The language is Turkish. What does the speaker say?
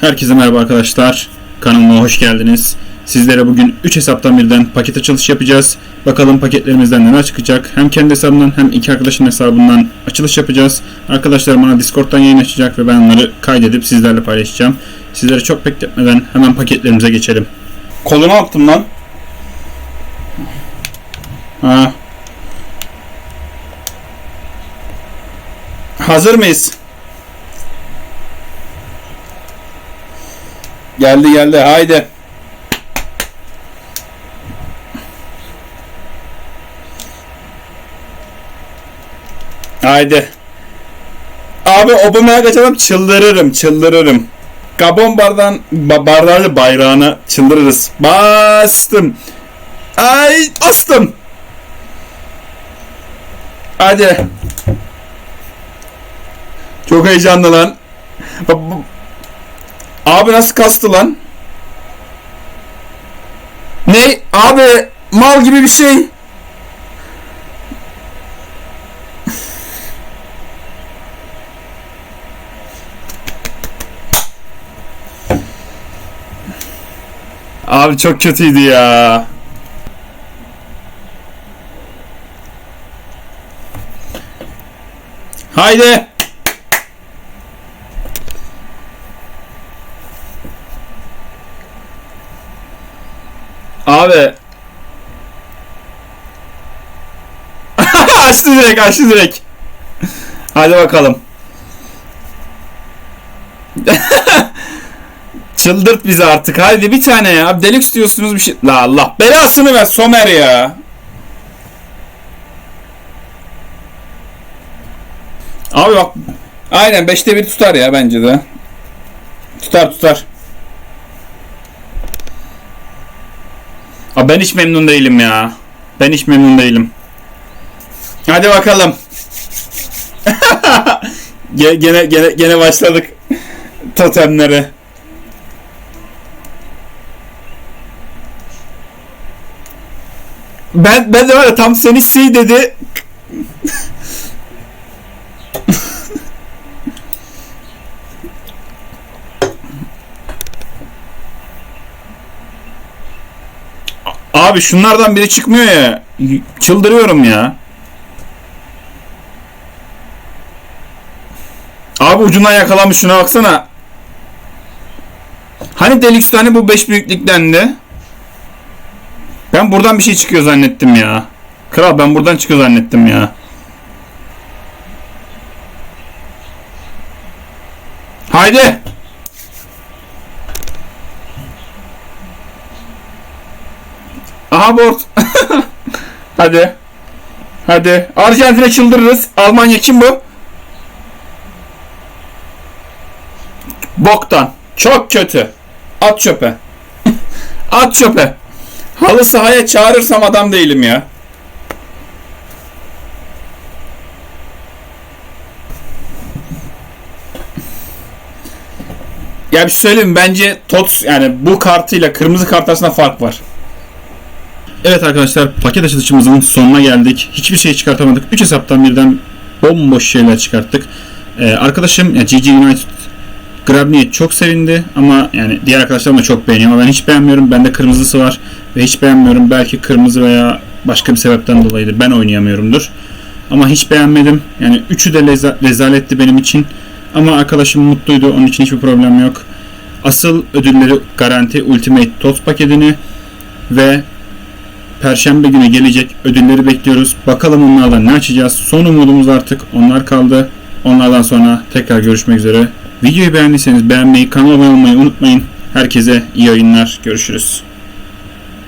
Herkese merhaba arkadaşlar. Kanalıma hoş geldiniz. Sizlere bugün 3 hesaptan birden paket açılış yapacağız. Bakalım paketlerimizden neler çıkacak. Hem kendi hesabımdan hem iki arkadaşın hesabından açılış yapacağız. Arkadaşlar bana Discord'dan yayın açacak ve ben onları kaydedip sizlerle paylaşacağım. Sizlere çok bekletmeden hemen paketlerimize geçelim. Kolunu attım lan. Ha. Hazır mıyız? Geldi geldi haydi. Haydi. Abi Aubameyang açalım çıldırırım çıldırırım. Gabon bardan ba, bardağını bayrağına çıldırırız. Bastım. Ay astım. Hadi. Çok heyecanlı lan. Abi nasıl kastı lan? Ne? Abi mal gibi bir şey. Abi çok kötüydü ya. Haydi. Abi. açtı direkt açtı direkt. Hadi bakalım. Çıldırt bizi artık. Hadi bir tane ya. Deluxe diyorsunuz bir şey. La Allah belasını ver Somer ya. Abi bak. Aynen 5'te 1 tutar ya bence de. Tutar tutar. Abi ben hiç memnun değilim ya. Ben hiç memnun değilim. Hadi bakalım. Ge- gene gene gene başladık totemlere. Ben ben de var ya tam seni si dedi. Abi şunlardan biri çıkmıyor ya. Çıldırıyorum ya. Abi ucundan yakalamış şuna baksana. Hani Deluxe hani bu 5 büyüklüktendi. Ben buradan bir şey çıkıyor zannettim ya. Kral ben buradan çıkıyor zannettim ya. Haydi. Aha board. Hadi. Hadi. Arjantin'e çıldırırız. Almanya kim bu? Boktan. Çok kötü. At çöpe. At çöpe. Halı sahaya çağırırsam adam değilim ya. Ya bir şey söyleyeyim bence TOTS yani bu kartıyla kırmızı kart arasında fark var. Evet arkadaşlar paket açılışımızın sonuna geldik. Hiçbir şey çıkartamadık. 3 hesaptan birden bomboş şeyler çıkarttık. Ee, arkadaşım yani GG United Grabni'ye çok sevindi ama yani diğer arkadaşlarım da çok beğeniyor ama ben hiç beğenmiyorum. Bende kırmızısı var ve hiç beğenmiyorum. Belki kırmızı veya başka bir sebepten dolayıdır. Ben oynayamıyorumdur. Ama hiç beğenmedim. Yani üçü de leza- rezaletti benim için. Ama arkadaşım mutluydu. Onun için hiçbir problem yok. Asıl ödülleri garanti Ultimate TOTS paketini ve Perşembe günü gelecek ödülleri bekliyoruz. Bakalım onlardan ne açacağız. Son umudumuz artık onlar kaldı. Onlardan sonra tekrar görüşmek üzere. Videoyu beğendiyseniz beğenmeyi, kanala abone olmayı unutmayın. Herkese iyi yayınlar. Görüşürüz.